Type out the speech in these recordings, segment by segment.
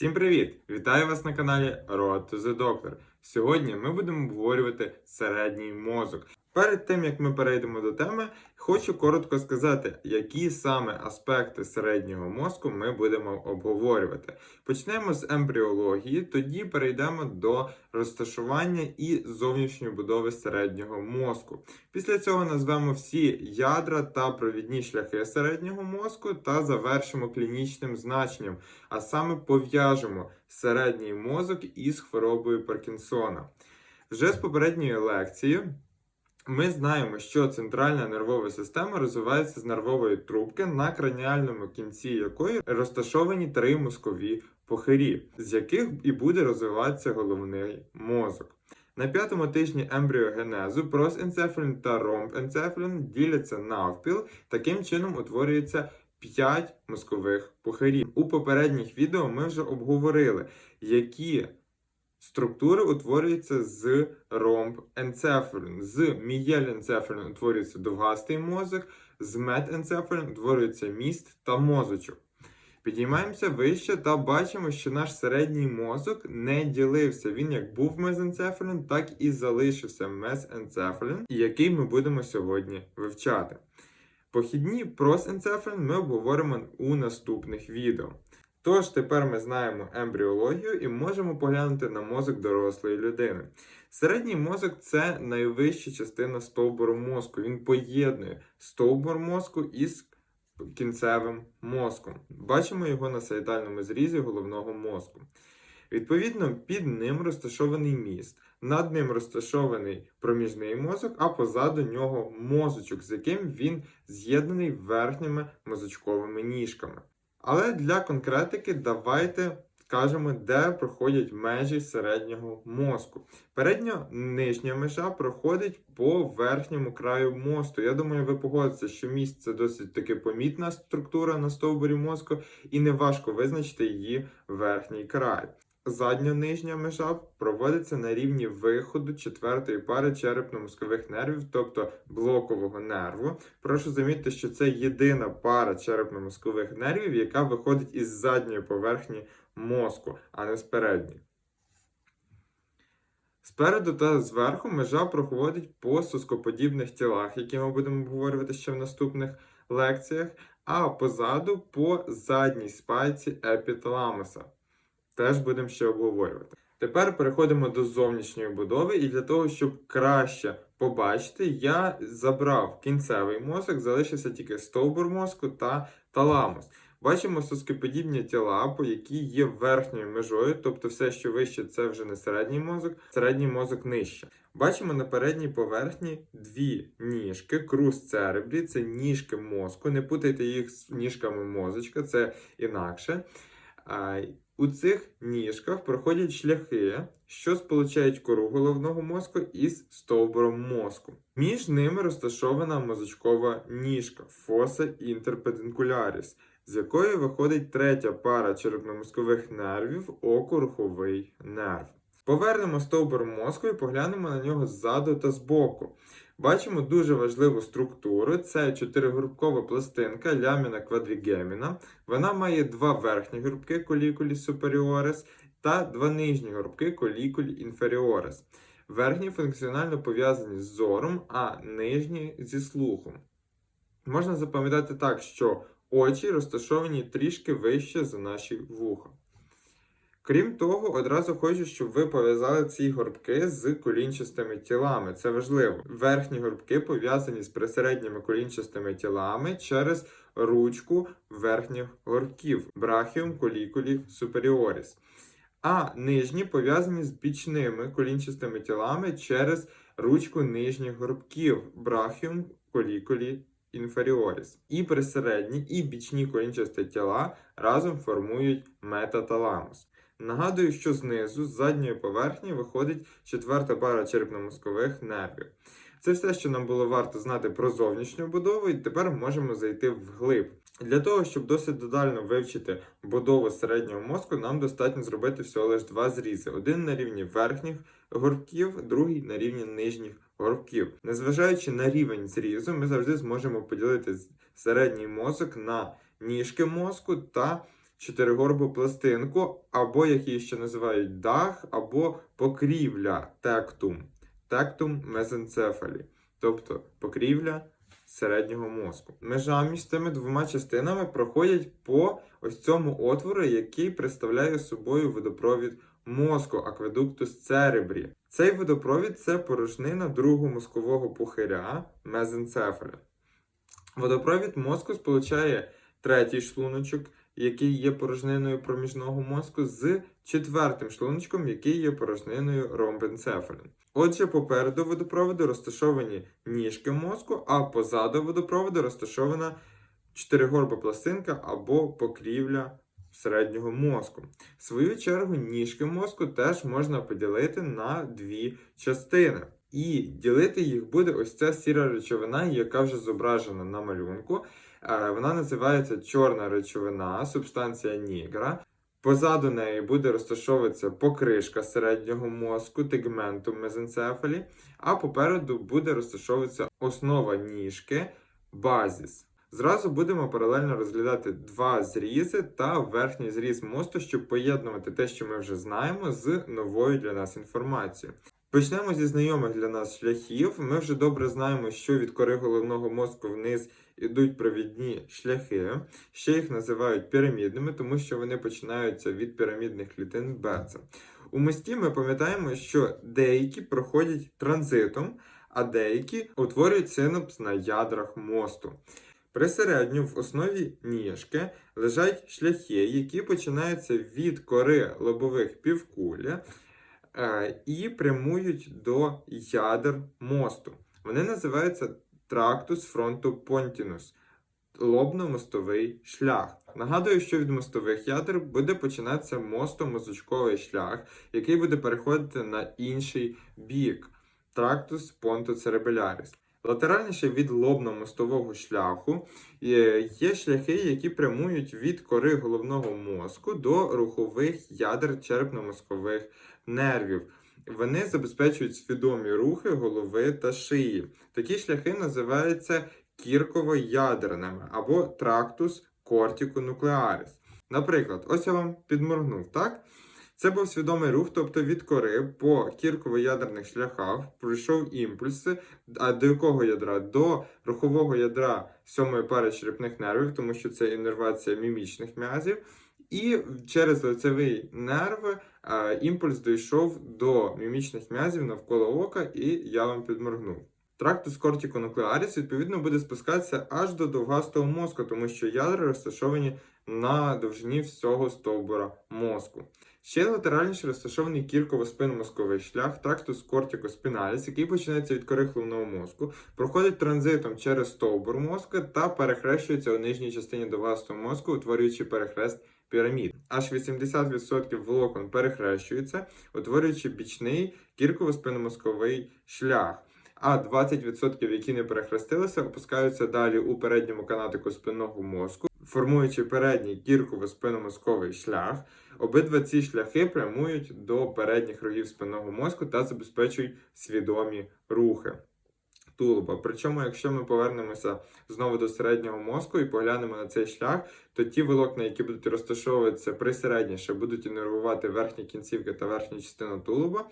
Всім привіт! Вітаю вас на каналі Road to the Doctor. Сьогодні ми будемо обговорювати середній мозок. Перед тим як ми перейдемо до теми, хочу коротко сказати, які саме аспекти середнього мозку ми будемо обговорювати. Почнемо з ембріології, тоді перейдемо до розташування і зовнішньої будови середнього мозку. Після цього назвемо всі ядра та провідні шляхи середнього мозку та завершимо клінічним значенням, а саме пов'яжемо середній мозок із хворобою Паркінсона. Вже з попередньої лекції ми знаємо, що центральна нервова система розвивається з нервової трубки, на краніальному кінці якої розташовані три мозкові похирі, з яких і буде розвиватися головний мозок. На п'ятому тижні ембріогенезу просенцефалін та ромбенцефалін діляться навпіл, таким чином утворюється 5 мозкових пухарів. У попередніх відео ми вже обговорили, які структури утворюються з ромбенцефалін. З мієленцефалін утворюється довгастий мозок, з метенцефалін утворюється міст та мозочок. Підіймаємося вище та бачимо, що наш середній мозок не ділився. Він як був мезенцефалін, так і залишився мезенцефалін, який ми будемо сьогодні вивчати. Похідні просенцефалін ми обговоримо у наступних відео. Тож тепер ми знаємо ембріологію і можемо поглянути на мозок дорослої людини. Середній мозок це найвища частина стовбуру мозку. Він поєднує стовбур мозку із кінцевим мозком. Бачимо його на саїтальному зрізі головного мозку. Відповідно, під ним розташований міст, над ним розташований проміжний мозок, а позаду нього мозочок, з яким він з'єднаний верхніми мозочковими ніжками. Але для конкретики давайте скажемо, де проходять межі середнього мозку. Передня нижня межа проходить по верхньому краю мосту. Я думаю, ви погодитеся, що міст це досить таки помітна структура на стовбурі мозку, і не важко визначити її верхній край. Задня нижня межа проводиться на рівні виходу четвертої пари черепно-мозкових нервів, тобто блокового нерву. Прошу замітити, що це єдина пара черепно-мозкових нервів, яка виходить із задньої поверхні мозку, а не з передньої. Спереду та зверху межа проходить по соскоподібних тілах, які ми будемо обговорювати ще в наступних лекціях, а позаду по задній спайці епіталамуса. Теж будемо ще обговорювати. Тепер переходимо до зовнішньої будови, і для того, щоб краще побачити, я забрав кінцевий мозок, залишився тільки стовбур мозку та таламус. Бачимо соскоподібні тіла, по які є верхньою межою, тобто все, що вище, це вже не середній мозок, середній мозок нижче. Бачимо на передній поверхні дві ніжки, крус церебрі, це ніжки мозку. Не путайте їх з ніжками мозочка, це інакше. У цих ніжках проходять шляхи, що сполучають кору головного мозку із стовбуром мозку. Між ними розташована мозочкова ніжка фоса інтерпединкуляріс, з якої виходить третя пара черепно-мозкових нервів окоруховий нерв. Повернемо стовбур мозку і поглянемо на нього ззаду та збоку. Бачимо дуже важливу структуру. Це чотиригрупкова пластинка ляміна квадрігеміна. Вона має два верхні групки колікулі суперіорис та два нижні групки колікулі інферіорис. Верхні функціонально пов'язані з зором, а нижні зі слухом. Можна запам'ятати так, що очі розташовані трішки вище за наші вуха. Крім того, одразу хочу, щоб ви пов'язали ці горбки з колінчастими тілами. Це важливо. Верхні горбки пов'язані з присередніми колінчастими тілами через ручку верхніх горбків брахіум колікулі суперіоріс. А нижні пов'язані з бічними колінчастими тілами через ручку нижніх горбків брахіум колікулі інферіоріс. І присередні, і бічні колінчасті тіла разом формують метаталамус. Нагадую, що знизу, з задньої поверхні, виходить четверта пара черепно-мозкових нервів. Це все, що нам було варто знати про зовнішню будову, і тепер можемо зайти вглиб. Для того, щоб досить додально вивчити будову середнього мозку, нам достатньо зробити всього лише два зрізи: один на рівні верхніх горбків, другий на рівні нижніх горбків. Незважаючи на рівень зрізу, ми завжди зможемо поділити середній мозок на ніжки мозку та чотиригорбу пластинку, або як її ще називають дах, або покрівля тектум, тектум мезенцефалі, тобто покрівля середнього мозку. Межа між цими двома частинами проходять по ось цьому отвору, який представляє собою водопровід мозку, акведуктус церебрі. Цей водопровід це порожнина другого мозкового пухиря мезенцефаля. Водопровід мозку сполучає третій шлуночок, який є порожниною проміжного мозку, з четвертим шлуночком, який є порожниною ромбенцефалю. Отже, попереду водопроводу розташовані ніжки мозку, а позаду водопроводу розташована чотиригорба пластинка або покрівля середнього мозку. В свою чергу, ніжки мозку теж можна поділити на дві частини. І ділити їх буде ось ця сіра речовина, яка вже зображена на малюнку. Е, Вона називається чорна речовина, субстанція нігра. Позаду неї буде розташовуватися покришка середнього мозку, тегментум мезенцефалі, а попереду буде розташовуватися основа ніжки, базіс. Зразу будемо паралельно розглядати два зрізи та верхній зріз мосту, щоб поєднувати те, що ми вже знаємо, з новою для нас інформацією. Почнемо зі знайомих для нас шляхів. Ми вже добре знаємо, що від кори головного мозку вниз ідуть провідні шляхи. Ще їх називають пірамідними, тому що вони починаються від пірамідних клітин Берца. У мості ми пам'ятаємо, що деякі проходять транзитом, а деякі утворюють синапс на ядрах мосту. Присередньо в основі ніжки лежать шляхи, які починаються від кори лобових півкулі е, і прямують до ядер мосту. Вони називаються трактус фронту понтінус, лобно-мостовий шлях. Нагадую, що від мостових ядер буде починатися мосто-мозочковий шлях, який буде переходити на інший бік трактус понтоцеребеляріс. Латеральніше від лобно-мостового шляху є є шляхи, які прямують від кори головного мозку до рухових ядер черепно-мозкових нервів. Вони забезпечують свідомі рухи голови та шиї. Такі шляхи називаються кірково-ядерними або трактус кортиконуклеаріс. Наприклад, ось я вам підморгнув, так? Це був свідомий рух, тобто від кори по кірково-ядерних шляхах пройшов імпульси, а до якого ядра? До рухового ядра сьомої пари черепних нервів, тому що це іннервація мімічних м'язів. І через лицевий нерв е, імпульс дійшов до мімічних м'язів навколо ока, і я вам підморгнув. Трактус кортиконуклеаріс, відповідно, буде спускатися аж до довгастого мозку, тому що ядра розташовані на довжині всього стовбура мозку. Ще латеральніше розташований кірково-спинномозковий шлях, трактус кортикоспіналіс, який починається від кори головного мозку, проходить транзитом через стовбур мозку та перехрещується у нижній частині довгастого мозку, утворюючи перехрест пірамід. Аж 80% волокон перехрещується, утворюючи бічний кірково-спинномозковий шлях. А 20%, які не перехрестилися, опускаються далі у передньому канатику спинного мозку, формуючи передній кірково-спинномозковий шлях. Обидва ці шляхи прямують до передніх рогів спинного мозку та забезпечують свідомі рухи тулуба. Причому, якщо ми повернемося знову до середнього мозку і поглянемо на цей шлях, то ті волокна, які будуть розташовуватися присередніше, будуть інервувати верхні кінцівки та верхню частину тулуба.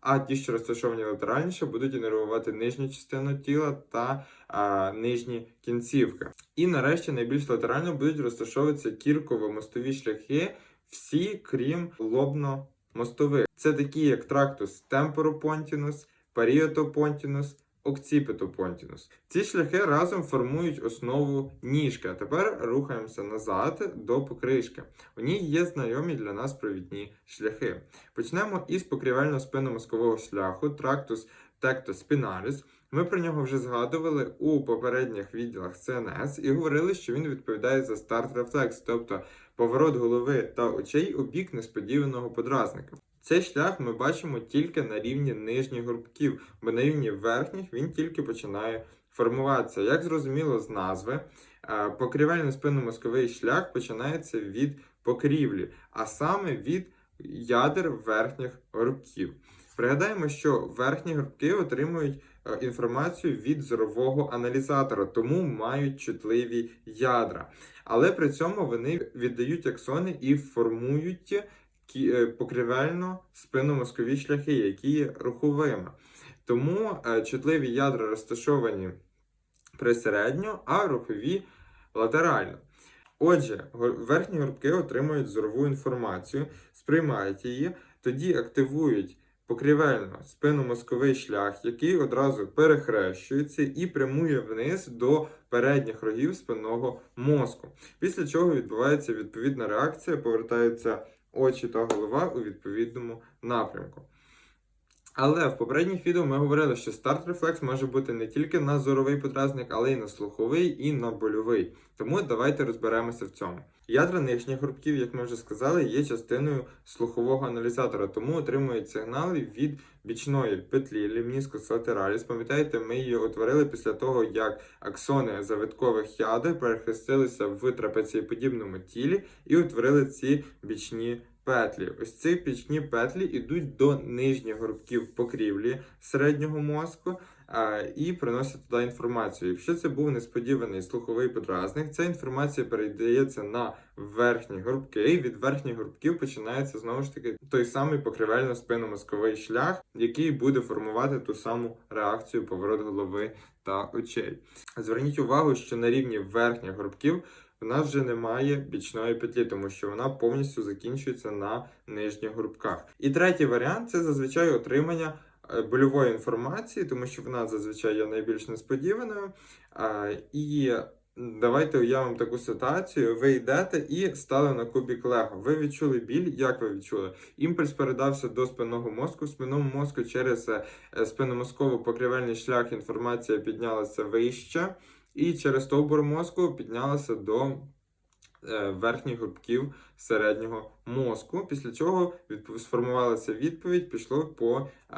А ті, що розташовані латеральніше, будуть інервувати нижню частину тіла та а, нижні кінцівки. І нарешті найбільш латерально будуть розташовуватися кірково-мостові шляхи, всі крім лобно-мостових. Це такі, як трактус темпоропонтінус, паріотопонтінус, окціпітопонтінус. Ці шляхи разом формують основу ніжки. А тепер рухаємося назад до покришки. У ній є знайомі для нас провідні шляхи. Почнемо із покрівельно-спинномозкового шляху, трактус тектоспіналіс. Ми про нього вже згадували у попередніх відділах ЦНС і говорили, що він відповідає за старт рефлекс, тобто поворот голови та очей у бік несподіваного подразника. Цей шлях ми бачимо тільки на рівні нижніх горбків, бо на рівні верхніх він тільки починає формуватися. Як зрозуміло з назви, е, покрівельно спинномозковий шлях починається від покрівлі, а саме від ядер верхніх горбків. Пригадаємо, що верхні горбки отримують е, інформацію від зорового аналізатора, тому мають чутливі ядра. Але при цьому вони віддають аксони і формують покривельно спинномозкові шляхи, які є руховими. Тому е, чутливі ядра розташовані присередньо, а рухові латерально. Отже, верхні горбки отримують зорову інформацію, сприймають її, тоді активують покрівельно спинномозковий шлях, який одразу перехрещується і прямує вниз до передніх рогів спинного мозку. Після чого відбувається відповідна реакція, повертаються очі та голова у відповідному напрямку. Але в попередніх відео ми говорили, що старт рефлекс може бути не тільки на зоровий подразник, але й на слуховий і на больовий. Тому давайте розберемося в цьому. Ядра нижніх горбків, як ми вже сказали, є частиною слухового аналізатора, тому отримують сигнали від бічної петлі лімніскус латераліс. Пам'ятаєте, ми її утворили після того, як аксони завиткових ядер перехрестилися в трапецієподібному тілі і утворили ці бічні петлі. Ось ці пічні петлі йдуть до нижніх горбків покрівлі середнього мозку і приносять туди інформацію. Якщо це був несподіваний слуховий подразник, ця інформація передається на верхні горбки, і від верхніх горбків починається знову ж таки той самий покривельно-спинномозковий шлях, який буде формувати ту саму реакцію поворот голови та очей. Зверніть увагу, що на рівні верхніх горбків в нас вже немає бічної петлі, тому що вона повністю закінчується на нижніх грубках. І третій варіант це зазвичай отримання е, больової інформації, тому що вона зазвичай є найбільш несподіваною. І давайте уявимо таку ситуацію. Ви йдете і стали на кубік лего. Ви відчули біль. Як ви відчули? Імпульс передався до спинного мозку. В спинному мозку через е, спинномозково-покривельний шлях інформація піднялася вище і через стовбур мозку піднялася до верхніх грубків середнього мозку, після відп- сформувалася відповідь, пішло по е,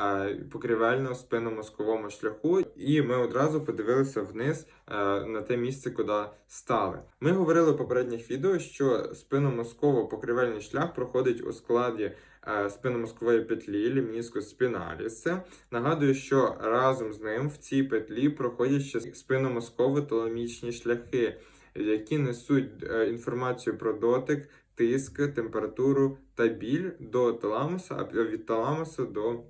покривельно-спинномозковому шляху, і ми одразу подивилися вниз е, на те місце, куди стали. Ми говорили в попередніх відео, що спинномозково-покривельний шлях проходить у складі е, спинномозкової петлі лімніскус спіналіс. Нагадую, що разом з ним в цій петлі проходять ще спинномозково-таламічні шляхи, які несуть е, інформацію про дотик, тиск, температуру та біль до таламуса, а від таламуса до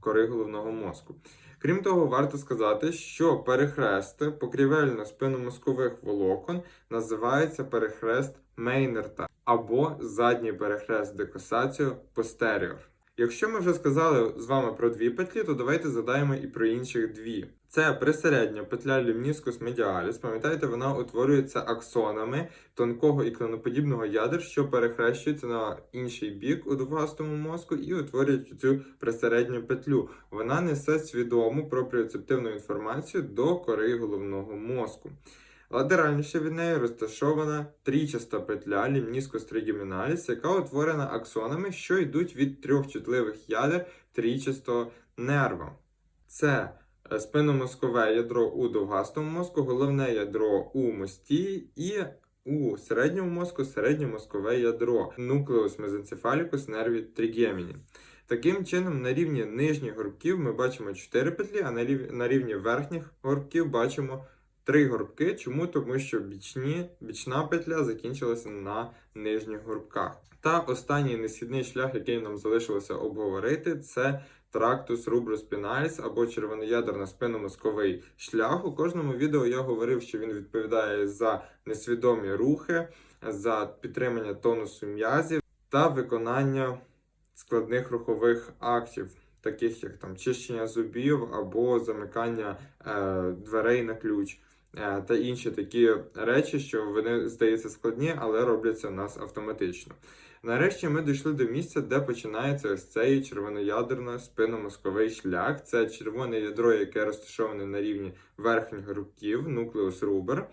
кори головного мозку. Крім того, варто сказати, що перехрест покрівельно-спинномозкових волокон називається перехрест Мейнерта або задній перехрест декосаціо постеріор. Якщо ми вже сказали з вами про дві петлі, то давайте задаємо і про інших дві. Це присередня петля лімніскус медіаліс. Пам'ятаєте, вона утворюється аксонами тонкого і клиноподібного ядер, що перехрещується на інший бік у довгастому мозку і утворюють цю присередню петлю. Вона несе свідому пропріоцептивну інформацію до кори головного мозку. Латеральніше від неї розташована трічаста петля лімніскус тригеміналіс, яка утворена аксонами, що йдуть від трьох чутливих ядер трічастого нерва. Це е, спинномозкове ядро у довгастому мозку, головне ядро у мості і у середньому мозку середньомозкове ядро нуклеус мезенцефалікус нерві тригеміні. Таким чином, на рівні нижніх горбків ми бачимо 4 петлі, а на рівні верхніх горбків бачимо три горбки. Чому? Тому що бічні, бічна петля закінчилася на нижніх горбках. Та останній несхідний шлях, який нам залишилося обговорити, це трактус руброспіналіс або червоноядерно спинномозковий шлях. У кожному відео я говорив, що він відповідає за несвідомі рухи, за підтримання тонусу м'язів та виконання складних рухових актів. Таких як там чищення зубів або замикання е, дверей на ключ та інші такі речі, що вони здаються складні, але робляться в нас автоматично. Нарешті ми дійшли до місця, де починається ось цей червоноядерно спинномозковий шлях. Це червоне ядро, яке розташоване на рівні верхніх рубків, нуклеус рубер.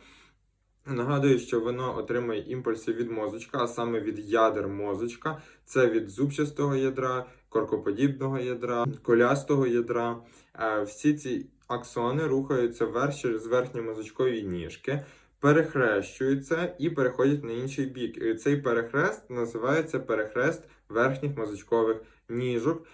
Нагадую, що воно отримує імпульси від мозочка, а саме від ядер мозочка. Це від зубчастого ядра, коркоподібного ядра, колястого ядра. Е, Всі ці аксони рухаються вверх через верхні мозочкові ніжки, перехрещуються і переходять на інший бік. І цей перехрест називається перехрест верхніх мозочкових ніжок.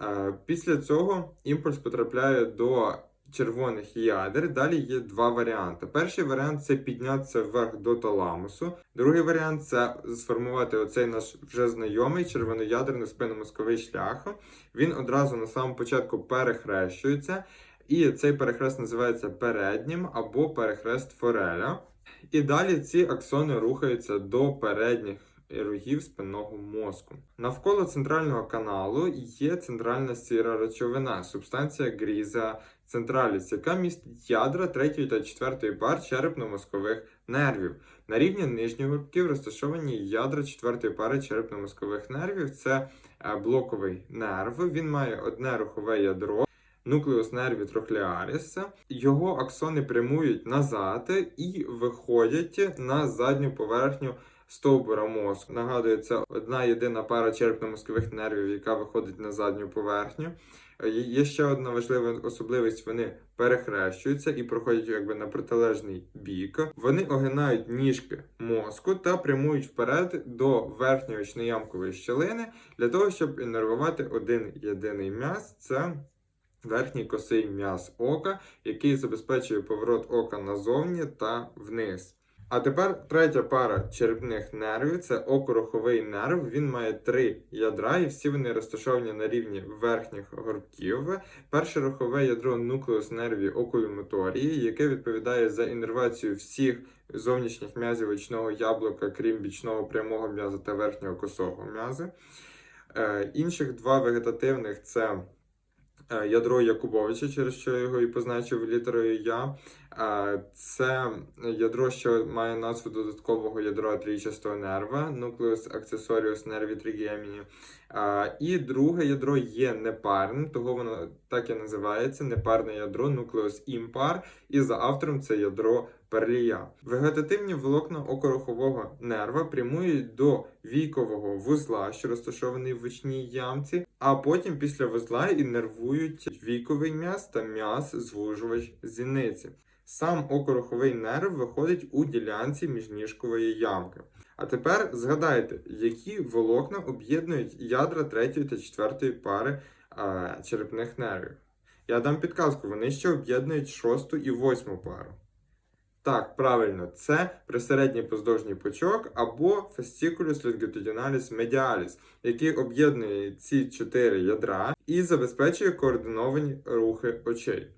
Е, Після цього імпульс потрапляє до червоних ядер. Далі є два варіанти. Перший варіант це піднятися вверх до таламусу. Другий варіант це сформувати оцей наш вже знайомий червоноядерний спинномозковий шлях. Він одразу на самому початку перехрещується, і цей перехрест називається переднім або перехрест Фореля. І далі ці аксони рухаються до передніх рогів спинного мозку. Навколо центрального каналу є центральна сіра речовина, субстанція гріза централіс, яка містить ядра третьої та четвертої пар черепно-мозкових нервів. На рівні нижніх гуртків розташовані ядра четвертої пари черепно-мозкових нервів. Це е, блоковий нерв. Він має одне рухове ядро. Нуклеус нерві трохлеаріс. Його аксони прямують назад і виходять на задню поверхню стовбура мозку. Нагадую, це одна єдина пара черепно-мозкових нервів, яка виходить на задню поверхню. Е, Є ще одна важлива особливість: вони перехрещуються і проходять якби на протилежний бік. Вони огинають ніжки мозку та прямують вперед до верхньої очноямкової щелини для того, щоб іннервувати один єдиний м'яз. Це верхній косий м'яз ока, який забезпечує поворот ока назовні та вниз. А тепер третя пара черепних нервів це окороховий нерв. Він має три ядра, і всі вони розташовані на рівні верхніх горбків. Перше рухове ядро нуклеус нерві окуломоторії, яке відповідає за іннервацію всіх зовнішніх м'язів очного яблука, крім бічного прямого м'яза та верхнього косого м'яза. Е, інших два вегетативних це ядро Якубовича, через що його і позначив літерою Я. Е, Це ядро, що має назву додаткового ядра трійчастого нерва, нуклеус аксесоріус нерві тригеміні. Е, І друге ядро є непарним, того воно так і називається непарне ядро, нуклеус імпар, і за автором це ядро перлія. Вегетативні волокна окорохового нерва прямують до війкового вузла, що розташований в очній ямці, а потім після вузла іннервують віковий м'яз та м'яз звужувач зіниці. Сам окороховий нерв виходить у ділянці міжніжкової ямки. А тепер згадайте, які волокна об'єднують ядра третьої та четвертої пари а, черепних нервів. Я дам підказку, вони ще об'єднують шосту і восьму пару. Так, правильно, це присередній поздовжній пучок або fasciculus longitudinalis medialis, який об'єднує ці чотири ядра і забезпечує координовані рухи очей.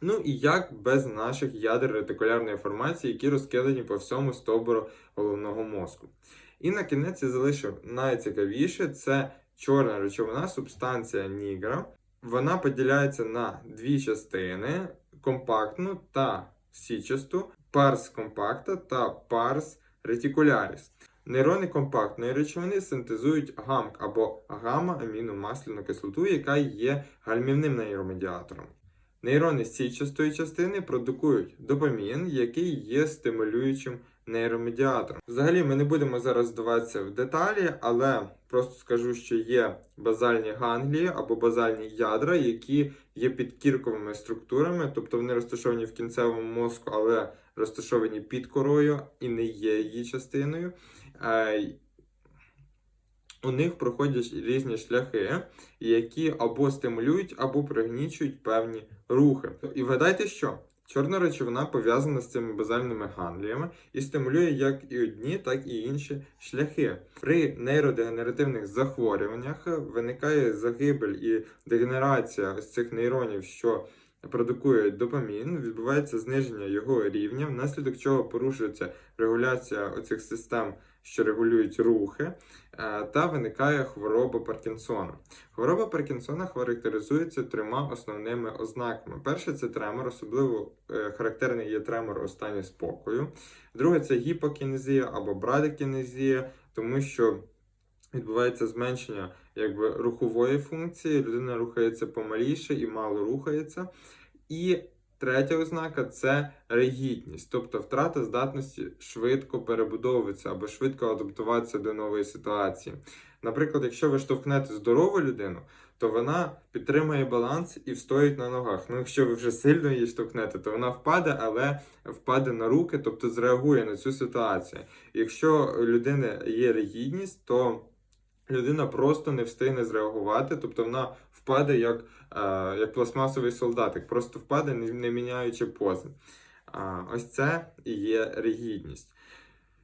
Ну і як без наших ядер ретикулярної формації, які розкидані по всьому стовбуру головного мозку. І на кінець я залишив найцікавіше це чорна речовина, субстанція нігра. Вона поділяється на дві частини: компактну та січасту, парс компакта та парс ретикуляріс. Нейрони компактної речовини синтезують гамк або гамма-аміномасляну кислоту, яка є гальмівним нейромедіатором. Нейрони січастої частини продукують допамін, який є стимулюючим нейромедіатором. Взагалі, ми не будемо зараз вдаватися в деталі, але просто скажу, що є базальні ганглії або базальні ядра, які є підкірковими структурами, тобто вони розташовані в кінцевому мозку, але розташовані під корою і не є її частиною. Е, У них проходять різні шляхи, які або стимулюють, або пригнічують певні рухи. І вгадайте, що чорна речовина пов'язана з цими базальними гангліями і стимулює як і одні, так і інші шляхи. При нейродегенеративних захворюваннях виникає загибель і дегенерація ось цих нейронів, що продукують допамін, відбувається зниження його рівня, внаслідок чого порушується регуляція оцих систем, що регулюють рухи, е, та виникає хвороба Паркінсона. Хвороба Паркінсона характеризується трьома основними ознаками. Перше це тремор, особливо е, характерний є тремор у спокою. Друге це гіпокінезія або брадикінезія, тому що відбувається зменшення якби, рухової функції, людина рухається помаліше і мало рухається. І третя ознака це ригідність, тобто втрата здатності швидко перебудовуватися або швидко адаптуватися до нової ситуації. Наприклад, якщо ви штовхнете здорову людину, то вона підтримує баланс і встоїть на ногах. Ну, якщо ви вже сильно її штовхнете, то вона впаде, але впаде на руки, тобто зреагує на цю ситуацію. Якщо у людини є ригідність, то людина просто не встигне зреагувати, тобто вона впаде як, як пластмасовий солдатик, просто впаде, не, міняючи пози. Ось це і є ригідність.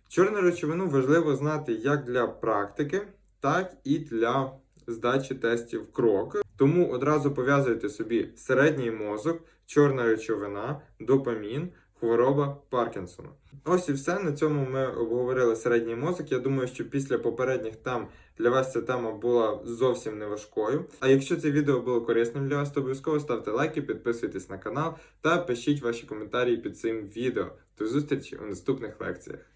Чорну речовину важливо знати як для практики, так і для здачі тестів крок. Тому одразу пов'язуйте собі середній мозок, чорна речовина, допамін, хвороба Паркінсона. Ось і все. На цьому ми обговорили середній мозок. Я думаю, що після попередніх там для вас ця тема була зовсім не важкою. А якщо це відео було корисним для вас, то обов'язково ставте лайки, підписуйтесь на канал та пишіть ваші коментарі під цим відео. До зустрічі у наступних лекціях.